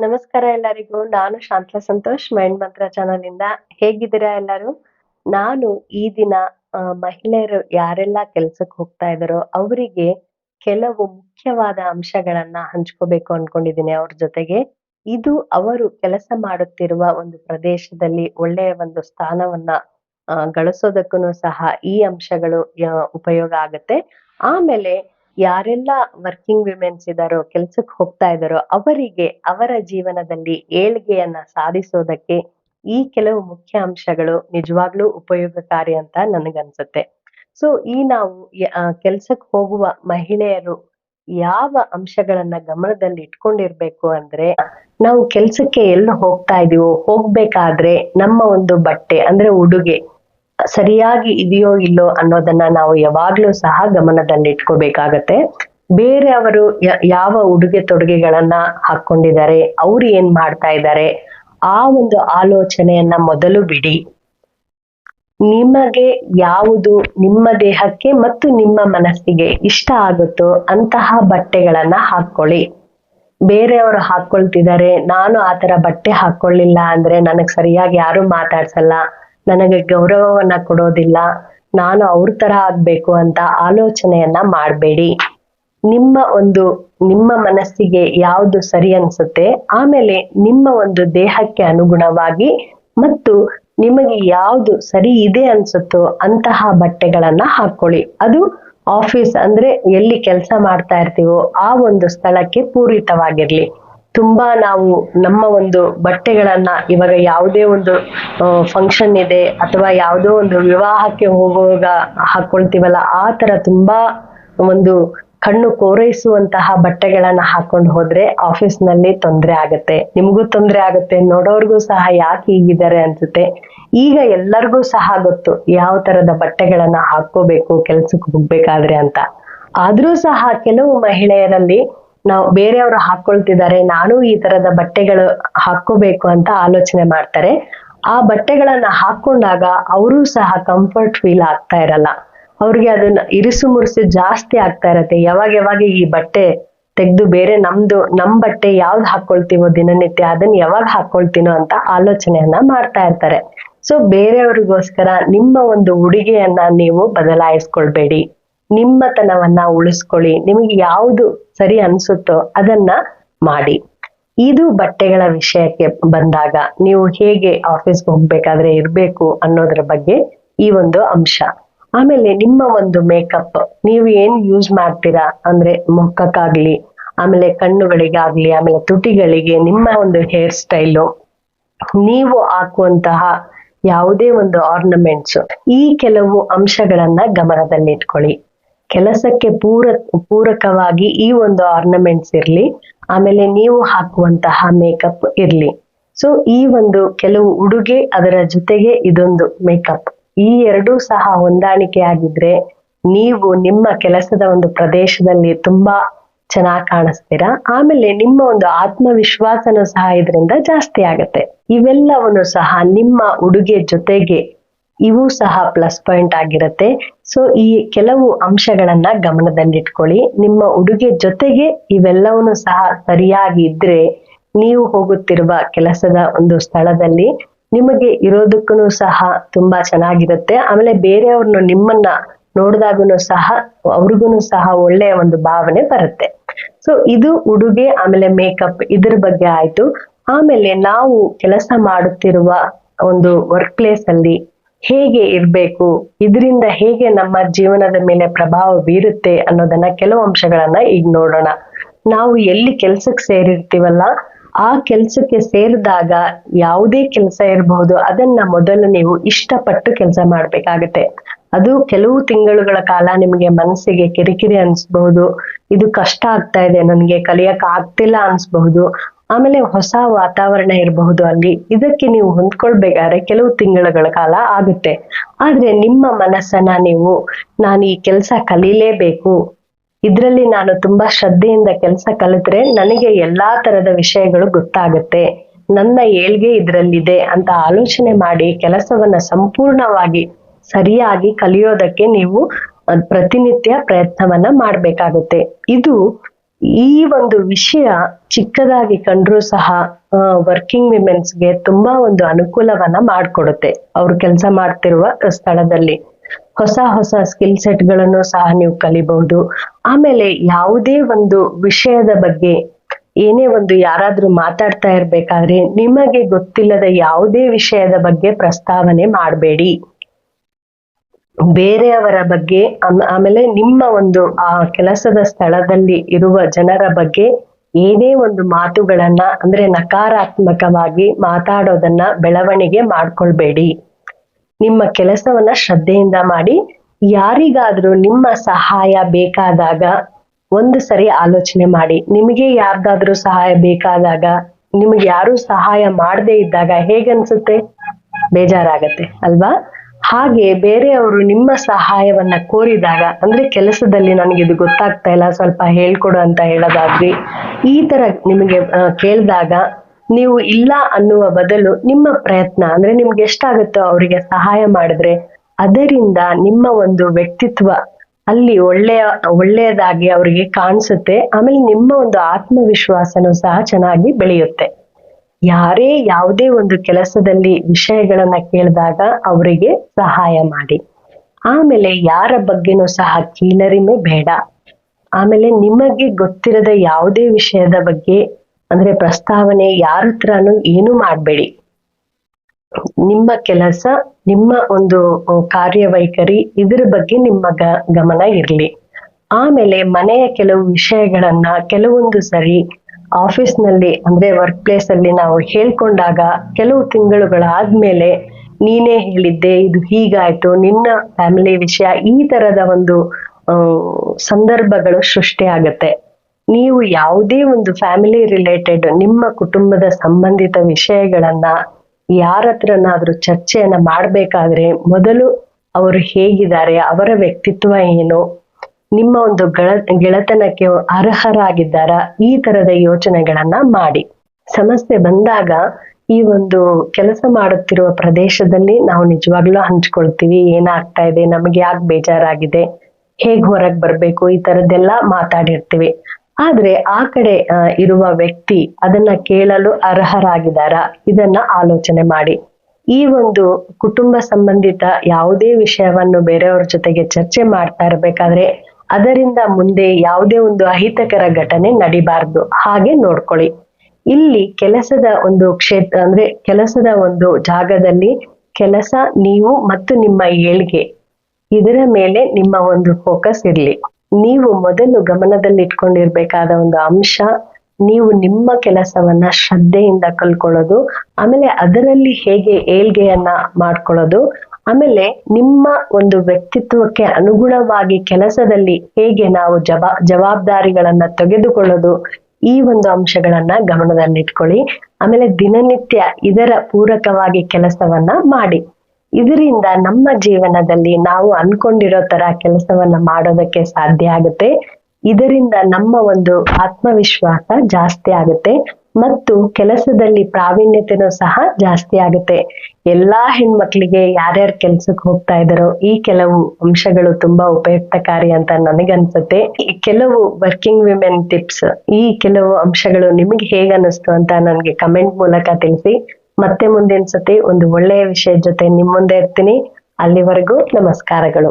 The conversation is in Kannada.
ನಮಸ್ಕಾರ ಎಲ್ಲರಿಗೂ. ನಾನು Shantala Santosh mind mantra channel ಇಂದ ಹೇಗಿದ್ದೀರಾ ಎಲ್ಲರೂ? ನಾನು ಈ ದಿನ ಮಹಿಳೆಯರು ಯಾರೆಲ್ಲ ಕೆಲ್ಸಕ್ಕೆ ಹೋಗ್ತಾ ಇದಾರೋ ಅವರಿಗೆ ಕೆಲವು ಮುಖ್ಯವಾದ ಅಂಶಗಳನ್ನ ಹಂಚ್ಕೋಬೇಕು ಅನ್ಕೊಂಡಿದ್ದೀನಿ ಅವ್ರ ಜೊತೆಗೆ. ಇದು ಅವರು ಕೆಲಸ ಮಾಡುತ್ತಿರುವ ಒಂದು ಪ್ರದೇಶದಲ್ಲಿ ಒಳ್ಳೆಯ ಒಂದು ಸ್ಥಾನವನ್ನ ಗಳಿಸೋದಕ್ಕೂ ಸಹ ಈ ಅಂಶಗಳು ಉಪಯೋಗ ಆಗುತ್ತೆ. ಆಮೇಲೆ ಯಾರೆಲ್ಲ ವರ್ಕಿಂಗ್ ವಿಮೆನ್ಸ್ ಇದಾರೋ ಕೆಲಸಕ್ಕೆ ಹೋಗ್ತಾ ಇದ್ದಾರೋ ಅವರಿಗೆ ಅವರ ಜೀವನದಲ್ಲಿ ಏಳ್ಗೆಯನ್ನ ಸಾಧಿಸೋದಕ್ಕೆ ಈ ಕೆಲವು ಮುಖ್ಯ ಅಂಶಗಳು ನಿಜವಾಗ್ಲೂ ಉಪಯೋಗಕಾರಿ ಅಂತ ನನಗನ್ಸುತ್ತೆ. ಸೊ ಈ ನಾವು ಕೆಲ್ಸಕ್ಕೆ ಹೋಗುವ ಮಹಿಳೆಯರು ಯಾವ ಅಂಶಗಳನ್ನ ಗಮನದಲ್ಲಿ ಇಟ್ಕೊಂಡಿರ್ಬೇಕು ಅಂದ್ರೆ, ನಾವು ಕೆಲ್ಸಕ್ಕೆ ಎಲ್ಲಿ ಹೋಗ್ತಾ ಇದೀವೋ, ಹೋಗ್ಬೇಕಾದ್ರೆ ನಮ್ಮ ಒಂದು ಬಟ್ಟೆ ಅಂದ್ರೆ ಉಡುಗೆ. ಸರಿಯಾಗಿ ಇದೆಯೋ ಇಲ್ಲೋ ಅನ್ನೋದನ್ನ ನಾವು ಯಾವಾಗ್ಲೂ ಸಹ ಗಮನದಲ್ಲಿ ಇಟ್ಕೋಬೇಕಾಗತ್ತೆ ಬೇರೆಯವರು ಯ- ಯಾವ ಉಡುಗೆ ತೊಡುಗೆಗಳನ್ನ ಹಾಕೊಂಡಿದ್ದಾರೆ ಅವ್ರು ಏನ್ ಮಾಡ್ತಾ ಇದ್ದಾರೆ, ಆ ಒಂದು ಆಲೋಚನೆಯನ್ನ ಮೊದಲು ಬಿಡಿ. ನಿಮಗೆ ಯಾವುದು ನಿಮ್ಮ ದೇಹಕ್ಕೆ ಮತ್ತು ನಿಮ್ಮ ಮನಸ್ಸಿಗೆ ಇಷ್ಟ ಆಗುತ್ತೋ ಅಂತಹ ಬಟ್ಟೆಗಳನ್ನ ಹಾಕೊಳ್ಳಿ ಬೇರೆಯವರು ಹಾಕೊಳ್ತಿದ್ದಾರೆ ನಾನು ಆತರ ಬಟ್ಟೆ ಹಾಕೊಳ್ಳಿಲ್ಲ ಅಂದ್ರೆ ನನಗ್ ಸರಿಯಾಗಿ ಯಾರು ಮಾತಾಡ್ಸಲ್ಲ ನನಗೆ ಗೌರವವನ್ನ ಕೊಡೋದಿಲ್ಲ, ನಾನು ಅವ್ರ ತರ ಆಗ್ಬೇಕು ಅಂತ ಆಲೋಚನೆಯನ್ನ ಮಾಡಬೇಡಿ. ನಿಮ್ಮ ಒಂದು, ನಿಮ್ಮ ಮನಸ್ಸಿಗೆ ಯಾವುದು ಸರಿ ಅನ್ಸುತ್ತೆ, ಆಮೇಲೆ ನಿಮ್ಮ ಒಂದು ದೇಹಕ್ಕೆ ಅನುಗುಣವಾಗಿ ಮತ್ತು ನಿಮಗೆ ಯಾವುದು ಸರಿ ಇದೆ ಅನ್ಸುತ್ತೋ ಅಂತಹ ಬಟ್ಟೆಗಳನ್ನ ಹಾಕೊಳ್ಳಿ. ಅದು ಆಫೀಸ್ ಅಂದ್ರೆ ಎಲ್ಲಿ ಕೆಲಸ ಮಾಡ್ತಾ ಇರ್ತೀವೋ ಆ ಒಂದು ಸ್ಥಳಕ್ಕೆ ಪೂರಿತವಾಗಿರ್ಲಿ. ತುಂಬಾ ನಾವು ನಮ್ಮ ಒಂದು ಬಟ್ಟೆಗಳನ್ನ ಇವಾಗ ಯಾವುದೇ ಒಂದು ಫಂಕ್ಷನ್ ಇದೆ ಅಥವಾ ಯಾವುದೋ ಒಂದು ವಿವಾಹಕ್ಕೆ ಹೋಗುವಾಗ ಹಾಕೊಳ್ತೀವಲ್ಲ, ಆ ತರ ತುಂಬಾ ಒಂದು ಕಣ್ಣು ಕೋರೈಸುವಂತಹ ಬಟ್ಟೆಗಳನ್ನ ಹಾಕೊಂಡು ಹೋದ್ರೆ ಆಫೀಸ್ನಲ್ಲಿ ತೊಂದರೆ ಆಗತ್ತೆ. ನಿಮಗೂ ತೊಂದರೆ ಆಗುತ್ತೆ, ನೋಡೋರ್ಗೂ ಸಹ ಯಾಕೆ ಹೀಗಿದ್ದಾರೆ ಅನ್ಸುತ್ತೆ. ಈಗ ಎಲ್ಲರಿಗೂ ಸಹ ಗೊತ್ತು ಯಾವ ತರದ ಬಟ್ಟೆಗಳನ್ನ ಹಾಕೋಬೇಕು ಕೆಲ್ಸಕ್ಕೆ ಹೋಗ್ಬೇಕಾದ್ರೆ ಅಂತ. ಆದ್ರೂ ಸಹ ಕೆಲವು ಮಹಿಳೆಯರಲ್ಲಿ ನಾವು ಬೇರೆಯವರು ಹಾಕೊಳ್ತಿದ್ದಾರೆ, ನಾನು ಈ ತರದ ಬಟ್ಟೆಗಳು ಹಾಕೋಬೇಕು ಅಂತ ಆಲೋಚನೆ ಮಾಡ್ತಾರೆ. ಆ ಬಟ್ಟೆಗಳನ್ನ ಹಾಕೊಂಡಾಗ ಅವರು ಸಹ ಕಂಫರ್ಟ್ ಫೀಲ್ ಆಗ್ತಾ ಇರಲ್ಲ. ಅವ್ರಿಗೆ ಅದನ್ನ ಇರಿಸು ಮುರುಸು ಜಾಸ್ತಿ ಆಗ್ತಾ ಇರತ್ತೆ. ಯಾವಾಗ ಯಾವಾಗ ಈ ಬಟ್ಟೆ ತೆಗ್ದು ಬೇರೆ ನಮ್ದು, ನಮ್ ಬಟ್ಟೆ ಯಾವ್ದು ಹಾಕೊಳ್ತೀವೋ ದಿನನಿತ್ಯ ಅದನ್ನ ಯಾವಾಗ ಹಾಕೊಳ್ತೀನೋ ಅಂತ ಆಲೋಚನೆಯನ್ನ ಮಾಡ್ತಾ ಇರ್ತಾರೆ. ಸೊ ಬೇರೆಯವ್ರಿಗೋಸ್ಕರ ನಿಮ್ಮ ಒಂದು ಉಡುಗೆಯನ್ನ ನೀವು ಬದಲಾಯಿಸ್ಕೊಳ್ಬೇಡಿ. ನಿಮ್ಮತನವನ್ನ ಉಳಿಸ್ಕೊಳ್ಳಿ. ನಿಮಗೆ ಯಾವುದು ಸರಿ ಅನ್ಸುತ್ತೋ ಅದನ್ನ ಮಾಡಿ. ಇದು ಬಟ್ಟೆಗಳ ವಿಷಯಕ್ಕೆ ಬಂದಾಗ ನೀವು ಹೇಗೆ ಆಫೀಸ್ಗೆ ಹೋಗ್ಬೇಕಾದ್ರೆ ಇರ್ಬೇಕು ಅನ್ನೋದ್ರ ಬಗ್ಗೆ ಈ ಒಂದು ಅಂಶ. ಆಮೇಲೆ ನಿಮ್ಮ ಒಂದು ಮೇಕಪ್ ನೀವು ಏನ್ ಯೂಸ್ ಮಾಡ್ತೀರಾ ಅಂದ್ರೆ ಮುಖಕ್ಕಾಗ್ಲಿ, ಆಮೇಲೆ ಕಣ್ಣುಗಳಿಗಾಗ್ಲಿ, ಆಮೇಲೆ ತುಟಿಗಳಿಗೆ ನಿಮ್ಮ ಒಂದು ಹೇರ್ ಸ್ಟೈಲು ನೀವು ಹಾಕುವಂತಹ ಯಾವುದೇ ಒಂದು ಆರ್ನಮೆಂಟ್ಸ್ ಈ ಕೆಲವು ಅಂಶಗಳನ್ನ ಗಮನದಲ್ಲಿಟ್ಕೊಳ್ಳಿ. ಕೆಲಸಕ್ಕೆ ಪೂರ, ಪೂರಕವಾಗಿ ಈ ಒಂದು ಆರ್ನಮೆಂಟ್ಸ್ ಇರ್ಲಿ. ಆಮೇಲೆ ನೀವು ಹಾಕುವಂತಹ ಮೇಕಪ್ ಇರ್ಲಿ. ಸೊ ಈ ಒಂದು ಕೆಲವು ಉಡುಗೆ ಅದರ ಜೊತೆಗೆ ಇದೊಂದು ಮೇಕಪ್ ಈ ಎರಡೂ ಸಹ ಹೊಂದಾಣಿಕೆ ಆಗಿದ್ರೆ ನೀವು ನಿಮ್ಮ ಕೆಲಸದ ಒಂದು ಪ್ರದೇಶದಲ್ಲಿ ತುಂಬಾ ಚೆನ್ನಾಗಿ ಕಾಣಿಸ್ತೀರಾ. ಆಮೇಲೆ ನಿಮ್ಮ ಒಂದು ಆತ್ಮವಿಶ್ವಾಸನೂ ಸಹ ಇದರಿಂದ ಜಾಸ್ತಿ ಆಗತ್ತೆ. ಇವೆಲ್ಲವನ್ನು ಸಹ ನಿಮ್ಮ ಉಡುಗೆ ಜೊತೆಗೆ ಇವು ಸಹ ಪ್ಲಸ್ ಪಾಯಿಂಟ್ ಆಗಿರುತ್ತೆ. ಸೊ ಈ ಕೆಲವು ಅಂಶಗಳನ್ನ ಗಮನದಲ್ಲಿಟ್ಕೊಳ್ಳಿ. ನಿಮ್ಮ ಉಡುಗೆ ಜೊತೆಗೆ ಇವೆಲ್ಲವನ್ನು ಸಹ ಸರಿಯಾಗಿ ಇದ್ರೆ ನೀವು ಹೋಗುತ್ತಿರುವ ಕೆಲಸದ ಒಂದು ಸ್ಥಳದಲ್ಲಿ ನಿಮಗೆ ಇರೋದಕ್ಕೂ ಸಹ ತುಂಬಾ ಚೆನ್ನಾಗಿರುತ್ತೆ. ಆಮೇಲೆ ಬೇರೆಯವ್ರನ್ನ ನಿಮ್ಮನ್ನ ನೋಡಿದಾಗೂ ಸಹ ಅವ್ರಿಗೂ ಸಹ ಒಳ್ಳೆಯ ಒಂದು ಭಾವನೆ ಬರುತ್ತೆ. ಸೊ ಇದು ಉಡುಗೆ, ಆಮೇಲೆ ಮೇಕಪ್ ಇದ್ರ ಬಗ್ಗೆ ಆಯ್ತು. ಆಮೇಲೆ ನಾವು ಕೆಲಸ ಮಾಡುತ್ತಿರುವ ಒಂದು ವರ್ಕ್ ಪ್ಲೇಸ್ ಅಲ್ಲಿ ಹೇಗೆ ಇರಬೇಕು? ಇದರಿಂದ ಹೇಗೆ ನಮ್ಮ ಜೀವನದ ಮೇಲೆ ಪ್ರಭಾವ ಬೀರುತ್ತೆ ಅನ್ನೋದನ್ನ ಕೆಲವು ಅಂಶಗಳನ್ನ ಈಗ ನೋಡೋಣ. ನಾವು ಎಲ್ಲಿ ಕೆಲ್ಸಕ್ಕೆ ಸೇರಿರ್ತೀವಲ್ಲ, ಆ ಕೆಲ್ಸಕ್ಕೆ ಸೇರಿದಾಗ ಯಾವುದೇ ಕೆಲಸ ಇರಬಹುದು ಅದನ್ನ ಮೊದಲು ನೀವು ಇಷ್ಟಪಟ್ಟು ಕೆಲಸ ಮಾಡ್ಬೇಕಾಗತ್ತೆ. ಅದು ಕೆಲವು ತಿಂಗಳುಗಳ ಕಾಲ ನಿಮಗೆ ಮನಸ್ಸಿಗೆ ಕಿರಿಕಿರಿ ಅನ್ಸ್ಬಹುದು, ಇದು ಕಷ್ಟ ಆಗ್ತಾ ಇದೆ, ನನ್ಗೆ ಕಲಿಯಕ್ ಆಗ್ತಿಲ್ಲ ಅನ್ಸ್ಬಹುದು ಆಮೇಲೆ ಹೊಸ ವಾತಾವರಣ ಇರಬಹುದು ಅಲ್ಲಿ. ಇದಕ್ಕೆ ನೀವು ಹೊಂದ್ಕೊಳ್ಬೇಕಾದ್ರೆ ಕೆಲವು ತಿಂಗಳುಗಳ ಕಾಲ ಆಗುತ್ತೆ. ಆದ್ರೆ ನಿಮ್ಮ ಮನಸ್ಸನ್ನ ನೀವು, ನಾನು ಈ ಕೆಲಸ ಕಲೀಲೇಬೇಕು. ಇದ್ರಲ್ಲಿ ನಾನು ತುಂಬಾ ಶ್ರದ್ಧೆಯಿಂದ ಕೆಲಸ ಕಲಿತ್ರೆ ನನಗೆ ಎಲ್ಲಾ ತರದ ವಿಷಯಗಳು ಗೊತ್ತಾಗುತ್ತೆ. ನನ್ನ ಏಳ್ಗೆ ಇದ್ರಲ್ಲಿದೆ ಅಂತ ಆಲೋಚನೆ ಮಾಡಿ ಕೆಲಸವನ್ನ ಸಂಪೂರ್ಣವಾಗಿ ಸರಿಯಾಗಿ ಕಲಿಯೋದಕ್ಕೆ ನೀವು ಪ್ರತಿನಿತ್ಯ ಪ್ರಯತ್ನವನ್ನ ಮಾಡ್ಬೇಕಾಗುತ್ತೆ. ಇದು ಈ ಒಂದು ವಿಷಯ ಚಿಕ್ಕದಾಗಿ ಕಂಡ್ರೂ ಸಹ ವರ್ಕಿಂಗ್ ವಿಮೆನ್ಸ್ಗೆ ತುಂಬಾ ಒಂದು ಅನುಕೂಲವನ್ನ ಮಾಡಿಕೊಡುತ್ತೆ. ಅವ್ರು ಕೆಲಸ ಮಾಡ್ತಿರುವ ಸ್ಥಳದಲ್ಲಿ. ಹೊಸ ಹೊಸ ಸ್ಕಿಲ್ ಸೆಟ್ಗಳನ್ನು ಸಹ ನೀವು ಕಲಿಬಹುದು. ಆಮೇಲೆ ಯಾವುದೇ ಒಂದು ವಿಷಯದ ಬಗ್ಗೆ ಏನೇ ಒಂದು ಯಾರಾದ್ರೂ ಮಾತಾಡ್ತಾ ಇರ್ಬೇಕಾದ್ರೆ ನಿಮಗೆ ಗೊತ್ತಿಲ್ಲದ ಯಾವುದೇ ವಿಷಯದ ಬಗ್ಗೆ ಪ್ರಸ್ತಾವನೆ ಮಾಡಬೇಡಿ. ಬೇರೆಯವರ ಬಗ್ಗೆ, ಆಮ್- ಆಮೇಲೆ ನಿಮ್ಮ ಒಂದು, ಆ, ಕೆಲಸದ ಸ್ಥಳದಲ್ಲಿ ಇರುವ ಜನರ ಬಗ್ಗೆ ಏನೇ ಒಂದು ಮಾತುಗಳನ್ನ, ಅಂದ್ರೆ ನಕಾರಾತ್ಮಕವಾಗಿ ಮಾತಾಡೋದನ್ನ ಬೆಳವಣಿಗೆ ಮಾಡ್ಕೊಳ್ಬೇಡಿ. ನಿಮ್ಮ ಕೆಲಸವನ್ನ ಶ್ರದ್ಧೆಯಿಂದ ಮಾಡಿ, ಯಾರಿಗಾದ್ರೂ ನಿಮ್ಮ ಸಹಾಯ ಬೇಕಾದಾಗ ಒಂದು ಸರಿ ಆಲೋಚನೆ ಮಾಡಿ. ನಿಮಗೆ ಯಾರ್ದಾದ್ರೂ ಸಹಾಯ ಬೇಕಾದಾಗ, ನಿಮ್ಗೆ ಯಾರು ಸಹಾಯ ಮಾಡದೇ ಇದ್ದಾಗ ಹೇಗನ್ಸುತ್ತೆ? ಬೇಜಾರಾಗತ್ತೆ, ಅಲ್ವಾ? ಹಾಗೆ ಬೇರೆಯವರು ನಿಮ್ಮ ಸಹಾಯವನ್ನ ಕೋರಿದಾಗ, ಅಂದ್ರೆ ಕೆಲಸದಲ್ಲಿ ನನಗೆ ಇದು ಗೊತ್ತಾಗ್ತಾ ಇಲ್ಲ, ಸ್ವಲ್ಪ ಹೇಳ್ಕೊಡು ಅಂತ ಹೇಳೋದಾಗ್ಲಿ, ಈ ತರ ನಿಮಗೆ ಕೇಳಿದಾಗ ನೀವು ಇಲ್ಲ ಅನ್ನುವ ಬದಲು ನಿಮ್ಮ ಪ್ರಯತ್ನ, ಅಂದ್ರೆ ನಿಮ್ಗೆ ಎಷ್ಟಾಗುತ್ತೋ ಅವರಿಗೆ ಸಹಾಯ ಮಾಡಿದ್ರೆ, ಅದರಿಂದ ನಿಮ್ಮ ಒಂದು ವ್ಯಕ್ತಿತ್ವ ಅಲ್ಲಿ ಒಳ್ಳೆಯ, ಒಳ್ಳೆಯದಾಗಿ ಅವರಿಗೆ ಕಾಣಿಸುತ್ತೆ, ಆಮೇಲೆ ನಿಮ್ಮ ಒಂದು ಆತ್ಮವಿಶ್ವಾಸನೂ ಸಹ ಚೆನ್ನಾಗಿ ಬೆಳೆಯುತ್ತೆ. ಯಾರೇ ಯಾವುದೇ ಒಂದು ಕೆಲಸದಲ್ಲಿ ವಿಷಯಗಳನ್ನ ಕೇಳಿದಾಗ ಅವರಿಗೆ ಸಹಾಯ ಮಾಡಿ. ಆಮೇಲೆ ಯಾರ ಬಗ್ಗೆನೂ ಸಹ ಕೀಳರಿಮೆ ಬೇಡ. ಆಮೇಲೆ ನಿಮಗೆ ಗೊತ್ತಿರದ ಯಾವುದೇ ವಿಷಯದ ಬಗ್ಗೆ, ಅಂದ್ರೆ ಪ್ರಸ್ತಾವನೆ ಯಾರ ಹತ್ರನೂ ಏನು ಮಾಡಬೇಡಿ. ನಿಮ್ಮ ಕೆಲಸ, ನಿಮ್ಮ ಒಂದು ಕಾರ್ಯವೈಖರಿ ಇದ್ರ ಬಗ್ಗೆ ನಿಮ್ಮ ಗ- ಗಮನ ಇರಲಿ. ಆಮೇಲೆ ಮನೆಯ ಕೆಲವು ವಿಷಯಗಳನ್ನ, ಕೆಲವೊಂದು ಸರಿ ಆಫೀಸ್ನಲ್ಲಿ ಅಂದ್ರೆ ವರ್ಕ್ ಪ್ಲೇಸ್ ಅಲ್ಲಿ ನಾವು ಹೇಳ್ಕೊಂಡಾಗ ಕೆಲವು ತಿಂಗಳುಗಳಾದ್ಮೇಲೆ ನೀನೇ ಹೇಳಿದ್ದೆ, ಇದು ಹೀಗಾಯ್ತು, ನಿನ್ನ ಫ್ಯಾಮಿಲಿ ವಿಷಯ ಈ ತರದ ಒಂದು ಸಂದರ್ಭಗಳು ಸೃಷ್ಟಿ ಆಗತ್ತೆ. ನೀವು ಯಾವುದೇ ಒಂದು ಫ್ಯಾಮಿಲಿ ರಿಲೇಟೆಡ್ ನಿಮ್ಮ ಕುಟುಂಬದ ಸಂಬಂಧಿತ ವಿಷಯಗಳನ್ನ ಯಾರ ಹತ್ರನಾದ್ರೂ ಚರ್ಚೆಯನ್ನ ಮಾಡ್ಬೇಕಾದ್ರೆ ಮೊದಲು ಅವರು ಹೇಗಿದ್ದಾರೆ, ಅವರ ವ್ಯಕ್ತಿತ್ವ ಏನು ನಿಮ್ಮ ಒಂದು ಗಳ, ಗೆಳೆತನಕ್ಕೆ ಅರ್ಹರಾಗಿದ್ದಾರ, ಈ ತರದ ಯೋಚನೆಗಳನ್ನ ಮಾಡಿ. ಸಮಸ್ಯೆ ಬಂದಾಗ ಈ ಒಂದು ಕೆಲಸ ಮಾಡುತ್ತಿರುವ ಪ್ರದೇಶದಲ್ಲಿ ನಾವು ನಿಜವಾಗ್ಲೂ ಹಂಚ್ಕೊಳ್ತೀವಿ, ಏನಾಗ್ತಾ ಇದೆ, ನಮ್ಗೆ ಯಾಕೆ ಬೇಜಾರಾಗಿದೆ, ಹೇಗ್ ಹೊರಗ್ ಬರ್ಬೇಕು, ಈ ತರದ್ದೆಲ್ಲ ಮಾತಾಡಿರ್ತೀವಿ. ಆದ್ರೆ ಆ ಕಡೆ ಇರುವ ವ್ಯಕ್ತಿ ಅದನ್ನ ಕೇಳಲು ಅರ್ಹರಾಗಿದ್ದಾರಾ, ಇದನ್ನ ಆಲೋಚನೆ ಮಾಡಿ. ಈ ಒಂದು ಕುಟುಂಬ ಸಂಬಂಧಿತ ಯಾವುದೇ ವಿಷಯವನ್ನು ಬೇರೆಯವ್ರ ಜೊತೆಗೆ ಚರ್ಚೆ ಮಾಡ್ತಾ ಇರ್ಬೇಕಾದ್ರೆ ಅದರಿಂದ ಮುಂದೆ ಯಾವುದೇ ಒಂದು ಅಹಿತಕರ ಘಟನೆ ನಡಿಬಾರ್ದು. ಹಾಗೆ ನೋಡ್ಕೊಳ್ಳಿ. ಇಲ್ಲಿ ಕೆಲಸದ ಒಂದು ಕ್ಷೇತ್ರ ಅಂದ್ರೆ ಕೆಲಸದ ಒಂದು ಜಾಗದಲ್ಲಿ ಕೆಲಸ ನೀವು ಮತ್ತು ನಿಮ್ಮ ಏಳ್ಗೆ. ಇದರ ಮೇಲೆ ನಿಮ್ಮ ಒಂದು ಫೋಕಸ್ ಇರ್ಲಿ. ನೀವು ಮೊದಲು ಗಮನದಲ್ಲಿ ಇಟ್ಕೊಂಡಿರ್ಬೇಕಾದ ಒಂದು ಅಂಶ, ನೀವು ನಿಮ್ಮ ಕೆಲಸವನ್ನ ಶ್ರದ್ಧೆಯಿಂದ ಕಲ್ಕೊಳ್ಳೋದು, ಆಮೇಲೆ ಅದರಲ್ಲಿ ಹೇಗೆ ಏಳ್ಗೆಯನ್ನ ಮಾಡ್ಕೊಳ್ಳೋದು ಆಮೇಲೆ ನಿಮ್ಮ ಒಂದು ವ್ಯಕ್ತಿತ್ವಕ್ಕೆ ಅನುಗುಣವಾಗಿ ಕೆಲಸದಲ್ಲಿ ಹೇಗೆ ನಾವು ಜಬಾ, ಜವಾಬ್ದಾರಿಗಳನ್ನ ತೆಗೆದುಕೊಳ್ಳೋದು, ಈ ಒಂದು ಅಂಶಗಳನ್ನ ಗಮನದಲ್ಲಿಟ್ಕೊಳ್ಳಿ. ಆಮೇಲೆ ದಿನನಿತ್ಯ ಇದರ ಪೂರಕವಾಗಿ ಕೆಲಸವನ್ನ ಮಾಡಿ. ಇದರಿಂದ ನಮ್ಮ ಜೀವನದಲ್ಲಿ ನಾವು ಅನ್ಕೊಂಡಿರೋ ತರ ಕೆಲಸವನ್ನ ಮಾಡೋದಕ್ಕೆ ಸಾಧ್ಯ ಆಗುತ್ತೆ. ಇದರಿಂದ ನಮ್ಮ ಒಂದು ಆತ್ಮವಿಶ್ವಾಸ ಜಾಸ್ತಿ ಆಗುತ್ತೆ. ಮತ್ತು ಕೆಲಸದಲ್ಲಿ ಪ್ರಾವೀಣ್ಯತೆನೂ ಸಹ ಜಾಸ್ತಿ ಆಗುತ್ತೆ. ಎಲ್ಲಾ ಹೆಣ್ಮಕ್ಳಿಗೆ ಯಾರ್ಯಾರು ಕೆಲ್ಸಕ್ಕೆ ಹೋಗ್ತಾ ಇದ್ದಾರೋ ಈ ಕೆಲವು ಅಂಶಗಳು ತುಂಬಾ ಉಪಯುಕ್ತಕಾರಿ ಅಂತ ನನಗನ್ಸುತ್ತೆ. ಕೆಲವು ವರ್ಕಿಂಗ್ ವಿಮೆನ್ ಟಿಪ್ಸ್ ಈ ಕೆಲವು ಅಂಶಗಳು ನಿಮಗೆ ಹೇಗನ್ನಿಸ್ತು ಅಂತ ನನಗೆ ಕಮೆಂಟ್ ಮೂಲಕ ತಿಳಿಸಿ. ಮತ್ತೆ ಮುಂದಿನ ಸತಿ ಒಂದು ಒಳ್ಳೆಯ ವಿಷಯದ ಜೊತೆ ನಿಮ್ಮ ಮುಂದೆ ಇರ್ತೀನಿ. ಅಲ್ಲಿವರೆಗೂ ನಮಸ್ಕಾರಗಳು.